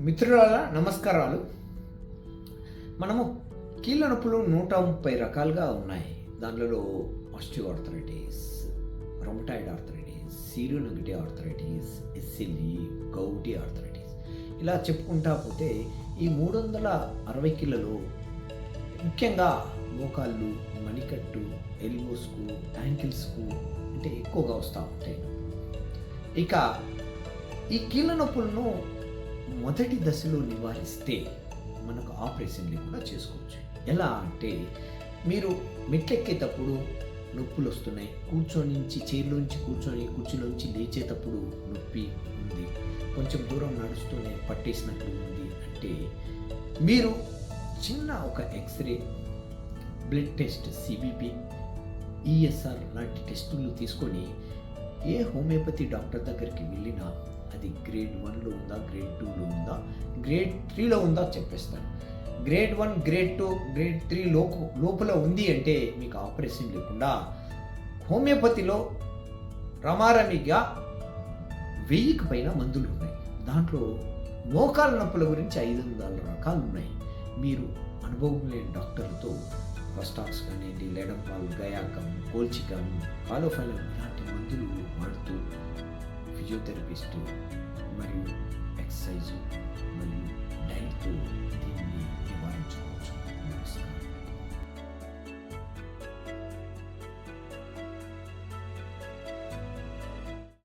మిత్రుల నమస్కారాలు. మనము కీళ్ళ నొప్పులు నూట ముప్పై రకాలుగా ఉన్నాయి. దానిలో osteoarthritis rheumatoid arthritis seronegative arthritis ఎస్సిలి gouty arthritis. ఇలా చెప్పుకుంటా పోతే ఈ మూడు వందల అరవై కిలలో ముఖ్యంగా మోకాళ్ళు మణికట్టు ఎల్బోస్కు యాంకిల్స్కు అంటే ఎక్కువగా వస్తూ ఉంటాయి. ఇక ఈ కీళ్ళ నొప్పులను మొదటి దశలో నివారిస్తే మనకు ఆపరేషన్లు కూడా చేసుకోవచ్చు. ఎలా అంటే మీరు మెట్లెక్కేటప్పుడు నొప్పులు వస్తున్నాయి. కూర్చొనించి చైర్లోంచి కూర్చొని కుర్చీలోంచి లేచేటప్పుడు నొప్పి ఉంది. కొంచెం దూరం నడుస్తూనే పట్టేసినట్టు ఉంది అంటే మీరు చిన్న ఒక X-ray blood test CBP ESR లాంటి టెస్టులు తీసుకొని ఏ హోమియోపతి డాక్టర్ దగ్గరికి వెళ్ళినా అది గ్రేడ్ వన్లో ఉందా గ్రేడ్ టూలో ఉందా గ్రేడ్ త్రీలో ఉందా చెప్పేస్తాను. Grade one grade two grade three లోపు లోపల ఉంది అంటే మీకు ఆపరేషన్ లేకుండా హోమియోపతిలో రమారమిగా వెయ్యికి పైన మందులు ఉన్నాయి. దాంట్లో మోకాల నొప్పుల గురించి ఐదు వందల రకాలు ఉన్నాయి. మీరు అనుభవం లేని డాక్టర్లతో ఫస్టాక్స్ కానివ్వండి లెడంపాల్ గయాకం కోల్చికం కాలోఫైలం ఇలాంటి మందులు ఫిజియోథెరపిస్ట్ మరియు ఎక్సర్సైజ్ మరియు